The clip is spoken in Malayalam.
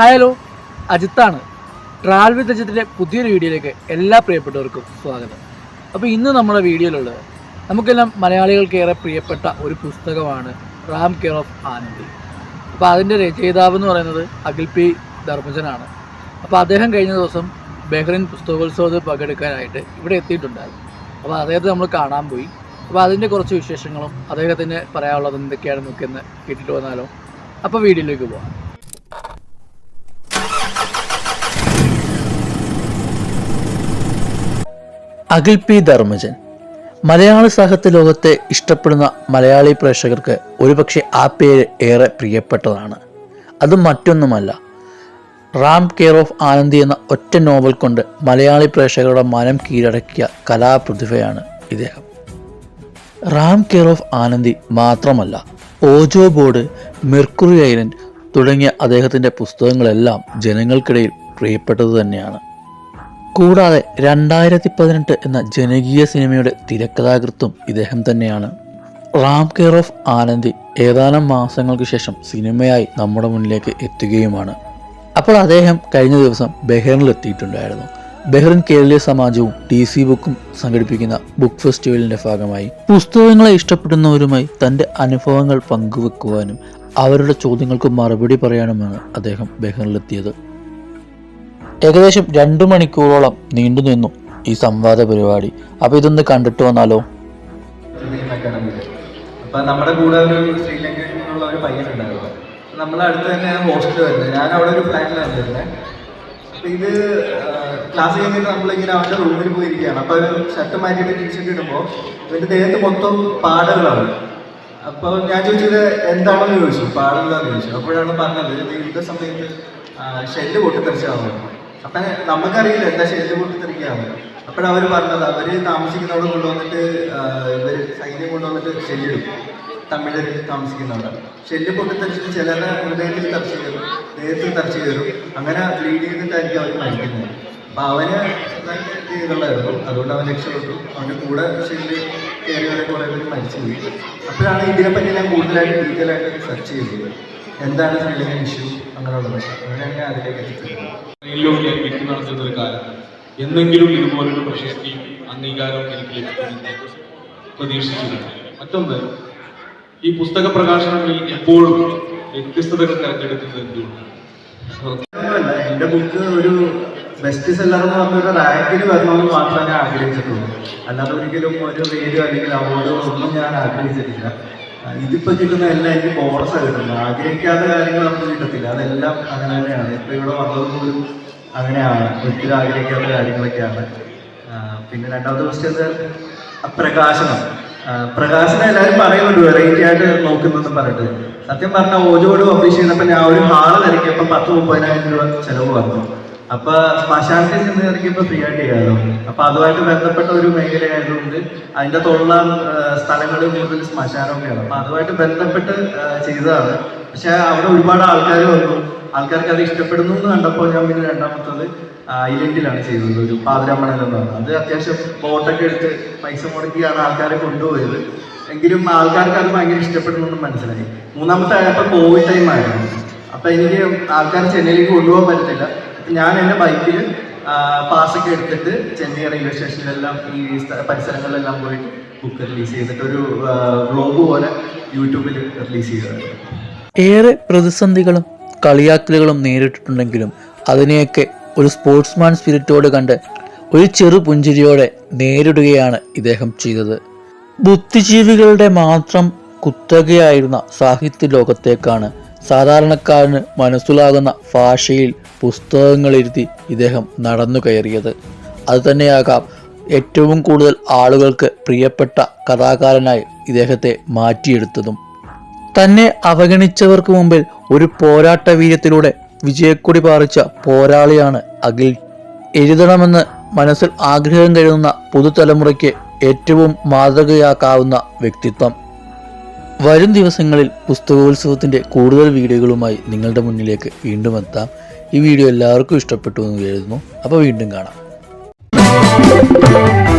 ഹലോ അജിത്താണ്. ട്രാവൽ വിത്ത് അജിത്തിന്റെ പുതിയൊരു വീഡിയോയിലേക്ക് എല്ലാ പ്രിയപ്പെട്ടവർക്കും സ്വാഗതം. അപ്പോൾ ഇന്ന് നമ്മുടെ വീഡിയോയിലുള്ളത് നമുക്കെല്ലാം മലയാളികൾക്ക് ഏറെ പ്രിയപ്പെട്ട ഒരു പുസ്തകമാണ് റാം കെയർ ഓഫ് ആനന്ദി. അപ്പോൾ അതിന്റെ രചയിതാവ് എന്ന് പറയുന്നത് അഖിൽ പി ധർമ്മജനാണ്. അപ്പോൾ അദ്ദേഹം കഴിഞ്ഞ ദിവസം ബഹ്റിൻ പുസ്തകോത്സവത്തിൽ പങ്കെടുക്കാനായിട്ട് ഇവിടെ എത്തിയിട്ടുണ്ടായിരുന്നു. അപ്പോൾ അദ്ദേഹത്തെ നമ്മൾ കാണാൻ പോയി. അപ്പോൾ അതിന്റെ കുറച്ച് വിശേഷങ്ങളും അദ്ദേഹത്തിന് പറയാനുള്ളത് എന്തൊക്കെയാണ് ഒന്ന് കേട്ടിട്ട് വന്നാലോ. അപ്പോൾ വീഡിയോയിലേക്ക് പോകാം അഖിൽ പി ധർമ്മജൻ. മലയാള സാഹിത്യ ലോകത്തെ ഇഷ്ടപ്പെടുന്ന മലയാളി പ്രേക്ഷകർക്ക് ഒരുപക്ഷെ ആ പേര് ഏറെ പ്രിയപ്പെട്ടതാണ്. അത് മറ്റൊന്നുമല്ല. റാം കെയർ ഓഫ് ആനന്ദി എന്ന ഒറ്റ നോവൽ കൊണ്ട് മലയാളി പ്രേക്ഷകരുടെ മനം കീഴടക്കിയ കലാപ്രതിഭയാണ് ഇദ്ദേഹം. റാം കെയർ ഓഫ് ആനന്ദി മാത്രമല്ല ഓജോ ബോർഡ് മെർക്കുറി ഐലൻഡ് തുടങ്ങിയ അദ്ദേഹത്തിന്റെ പുസ്തകങ്ങളെല്ലാം ജനങ്ങൾക്കിടയിൽ പ്രിയപ്പെട്ടത് തന്നെയാണ്. കൂടാതെ രണ്ടായിരത്തി പതിനെട്ട് എന്ന ജനകീയ സിനിമയുടെ തിരക്കഥാകൃത്തും ഇദ്ദേഹം തന്നെയാണ്. റാം കെയർ ഓഫ് ആനന്ദി ഏതാനും മാസങ്ങൾക്ക് ശേഷം സിനിമയായി നമ്മുടെ മുന്നിലേക്ക് എത്തുകയുമാണ്. അപ്പോൾ അദ്ദേഹം കഴിഞ്ഞ ദിവസം ബഹ്റിനിൽ എത്തിയിട്ടുണ്ടായിരുന്നു. ബഹ്റിൻ കേരളീയ സമാജവും ടി സി ബുക്കും സംഘടിപ്പിക്കുന്ന ബുക്ക് ഫെസ്റ്റിവലിന്റെ ഭാഗമായി. പുസ്തകങ്ങളെ ഇഷ്ടപ്പെടുന്നവരുമായി തന്റെ അനുഭവങ്ങൾ പങ്കുവെക്കുവാനും അവരുടെ ചോദ്യങ്ങൾക്ക് മറുപടി പറയാനുമാണ് അദ്ദേഹം ബഹ്റിനിലെത്തിയത്. ഏകദേശം രണ്ടു മണിക്കൂറോളം നീണ്ടു നിന്നു ഈ സംവാദ പരിപാടി. അപ്പൊ ഇതൊന്ന് കണ്ടിട്ട് വന്നാലോ? നമ്മുടെ കൂടെ ഒരു ശ്രീലങ്കയിൽ ഒരു തന്നെ വരുന്നത് ഞാൻ അവിടെ ഒരു ഇത് ക്ലാസ് കഴിഞ്ഞിട്ട് നമ്മളിങ്ങനെ അവന്റെ റൂമിൽ പോയിരിക്കുകയാണ്. അപ്പൊ ഒരു ഷർട്ട് മാറ്റിയിട്ട് ടീഷർട്ട് ഇടുമ്പോൾ എന്റെ ദേഹത്ത് മൊത്തം പാടുകളാണ്. അപ്പോൾ ഞാൻ ചോദിച്ചത് എന്താണെന്ന് ചോദിച്ചു? പാടുകളാണെന്ന് ചോദിച്ചു. അപ്പോഴാണ് പറഞ്ഞത് ഇത് സമയത്ത് ഷെല്ല് പൊട്ടിത്തെറിച്ചാണ് അപ്പൊ നമുക്കറിയില്ല എന്താ ഷെല്ല് പൊട്ടിത്തെറിക്കുകയാണ് അപ്പോഴവർ പറഞ്ഞത് അവർ താമസിക്കുന്നവർ കൊണ്ടുവന്നിട്ട് ഇവർ സൈന്യം കൊണ്ടുവന്നിട്ട് ഷെല്ലിടും തമിഴരിൽ താമസിക്കുന്നവിടെ ഷെല്ല് പൊട്ടിത്തെറിച്ചിട്ട് ചിലരുടെ ഹൃദയത്തിൽ തർച്ച കയറും ദേഹത്തിൽ തർച്ച കയറും. അങ്ങനെ ലീഡ് ചെയ്തിട്ടായിരിക്കും അവർ മരിക്കുന്നത്. അപ്പൊ അവന് ചെയ്തുള്ളായിരുന്നു അതുകൊണ്ട് അവൻ രക്ഷപ്പെട്ടു. അവന്റെ കൂടെ ഷെല്ല് കയറിയവരെ കുറെ പേര് മരിച്ചു പോയി അപ്പോഴാണ് ഇതിനെപ്പറ്റി ഞാൻ കൂടുതലായിട്ട് ഡീറ്റെയിൽ ആയിട്ട് സെർച്ച് ചെയ്തത്. എന്താണ് ശ്രീലങ്കൻ ഇഷ്യൂ അങ്ങനെയുള്ളത്. അങ്ങനെയാണ് അതിലേക്ക് എത്തിച്ചത് വ്യക്തി നടത്തുന്ന ഒരു കാലം. എന്നെങ്കിലും ഇതുപോലൊരു പ്രശസ്തി അംഗീകാരം എനിക്ക് ലഭിക്കുമെന്ന് പ്രതീക്ഷിച്ചിട്ടുണ്ട് മറ്റൊന്ന് ഈ പുസ്തക പ്രകാശനങ്ങളിൽ എപ്പോഴും വ്യത്യസ്തതകൾ തിരഞ്ഞെടുക്കുന്നത് എന്തുകൊണ്ടാണ്? എന്റെ ബുക്ക് ഒരു ബെസ്റ്റ് സെല്ലർ എന്ന് പറഞ്ഞൊരു റാങ്കിൽ വരണമെന്ന് മാത്രമേ ഞാൻ ആഗ്രഹിച്ചിട്ടുള്ളൂ. അല്ലാതെ ഒരിക്കലും ഒരു വേദിയോ അല്ലെങ്കിൽ അവാർഡോ ഒന്നും ഞാൻ ആഗ്രഹിച്ചിട്ടില്ല. ഇതിപ്പോ കിട്ടുന്ന എല്ലാം എനിക്ക് ബോണസാണ് കിട്ടുന്നത്. ആഗ്രഹിക്കാത്ത കാര്യങ്ങൾ നമുക്ക് കിട്ടത്തില്ല. അതെല്ലാം അങ്ങനെ തന്നെയാണ്. ഇപ്പൊ ഇവിടെ വന്നത് പോലും അങ്ങനെയാണ്. ഒരിക്കലും ആഗ്രഹിക്കാത്ത കാര്യങ്ങളൊക്കെയാണ്. പിന്നെ രണ്ടാമത്തെ ക്വസ്റ്റ്യൻ പ്രകാശനം. പ്രകാശനം എല്ലാവരും പറയുന്നുണ്ട്. വെറൈറ്റി ആയിട്ട് നോക്കുന്നെന്ന് പറഞ്ഞിട്ട്. സത്യം പറഞ്ഞാൽ ഓജോട് പബ്ലിഷ് ചെയ്തപ്പോൾ ഞാൻ ഒരു ഹാൾ തിരക്കിയപ്പോൾ പത്ത് മുപ്പതിനായിരം രൂപ ചെലവ് വന്നു. അപ്പൊ ശ്മശാനത്തിൽ ചെന്ന് തിരക്കിയപ്പോൾ ഫ്രീ ആയിട്ട് ചെയ്യാമല്ലോ അപ്പൊ അതുമായിട്ട് ബന്ധപ്പെട്ട ഒരു മേഖലയായതുകൊണ്ട് അതിന്റെ തൊള്ള സ്ഥലങ്ങൾ കൂടുതൽ ശ്മശാനമൊക്കെയാണ് അപ്പൊ അതുമായിട്ട് ബന്ധപ്പെട്ട് ചെയ്തതാണ്. പക്ഷെ അവിടെ ഒരുപാട് ആൾക്കാർ വന്നു. ആൾക്കാർക്ക് അത് ഇഷ്ടപ്പെടുന്നു എന്ന് കണ്ടപ്പോൾ ഞാൻ പിന്നെ രണ്ടാമത്തത് ഇലണ്ടിലാണ് ചെയ്തത്. ഒരു പാതിരാമണൽ എന്ന് പറഞ്ഞത് അത് അത്യാവശ്യം ബോട്ടൊക്കെ എടുത്ത് പൈസ മുടക്കിയാണ് ആൾക്കാരെ കൊണ്ടുപോയത്. എങ്കിലും ആൾക്കാർക്ക് അത് ഭയങ്കര ഇഷ്ടപ്പെടുന്നു മനസ്സിലായി. മൂന്നാമത്തെ ആയപ്പോൾ കോവിഡ് ടൈം ആയിരുന്നു. അപ്പൊ എനിക്ക് ആൾക്കാർ ചെന്നൈയിലേക്ക് കൊണ്ടുപോകാൻ പറ്റത്തില്ല. ഞാൻ എന്റെ ബൈക്കിൽ പാസ്സൊക്കെ എടുത്തിട്ട് ചെന്നൈ റെയിൽവേ സ്റ്റേഷനിലെല്ലാം ഈ പരിസരങ്ങളിലെല്ലാം പോയിട്ട് ബുക്ക് റിലീസ് ചെയ്തിട്ട് ഒരു വ്ലോഗ് പോലെ യൂട്യൂബിൽ റിലീസ് ചെയ്തിട്ടുണ്ട് ഏറെ പ്രതിസന്ധികളും കളിയാക്കലുകളും നേരിട്ടിട്ടുണ്ടെങ്കിലും അതിനെയൊക്കെ ഒരു സ്പോർട്സ്മാൻ സ്പിരിറ്റോട് കണ്ട് ഒരു ചെറു പുഞ്ചിരിയോടെ നേരിടുകയാണ് ഇദ്ദേഹം ചെയ്തത്. ബുദ്ധിജീവികളുടെ മാത്രം കുത്തകയായിരുന്ന സാഹിത്യ ലോകത്തേക്കാണ് സാധാരണക്കാരന് മനസ്സിലാകുന്ന ഭാഷയിൽ പുസ്തകങ്ങൾ എഴുതി ഇദ്ദേഹം നടന്നു കയറിയത്. അതുതന്നെയാകാം ഏറ്റവും കൂടുതൽ ആളുകൾക്ക് പ്രിയപ്പെട്ട കഥാകാരനായി ഇദ്ദേഹത്തെ മാറ്റിയെടുത്തതും. തന്നെ അവഗണിച്ചവർക്ക് മുമ്പിൽ ഒരു പോരാട്ട വീര്യത്തിലൂടെ വിജയക്കൊടി പാറിച്ച പോരാളിയാണ് അഖിൽ. എഴുതണമെന്ന് മനസ്സിൽ ആഗ്രഹം കരുതുന്ന പുതുതലമുറയ്ക്ക് ഏറ്റവും മാതൃകയാക്കാവുന്ന വ്യക്തിത്വം. വരും ദിവസങ്ങളിൽ പുസ്തകോത്സവത്തിന്റെ കൂടുതൽ വീഡിയോകളുമായി നിങ്ങളുടെ മുന്നിലേക്ക് വീണ്ടും എത്താം. ഈ വീഡിയോ എല്ലാവർക്കും ഇഷ്ടപ്പെട്ടു എന്ന് കരുതുന്നു. അപ്പോൾ വീണ്ടും കാണാം. Thank you.